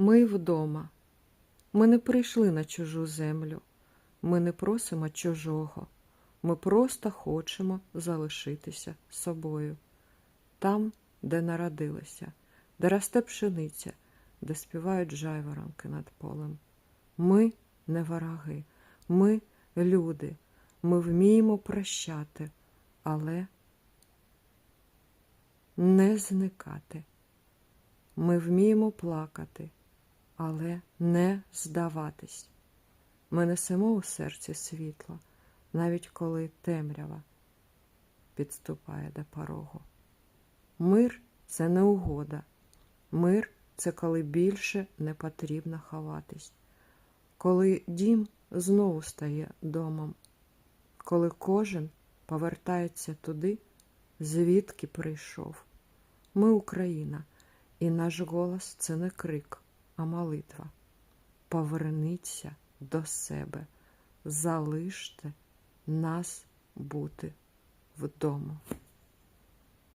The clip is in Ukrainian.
Ми вдома. Ми не прийшли на чужу землю. Ми не просимо чужого. Ми просто хочемо залишитися собою. Там, де народилися, де росте пшениця, де співають жайворонки над полем. Ми не вороги, ми люди. Ми вміємо прощати, але не зникати. Ми вміємо плакати, але не здаватись. Ми несемо у серці світло, навіть коли темрява підступає до порогу. Мир це не угода. Мир це коли більше не потрібно ховатись, коли дім знову стає домом, коли кожен повертається туди, звідки прийшов. Ми Україна, і наш голос це не крик, а молитва. Поверніться до себе, залиште нас бути вдома.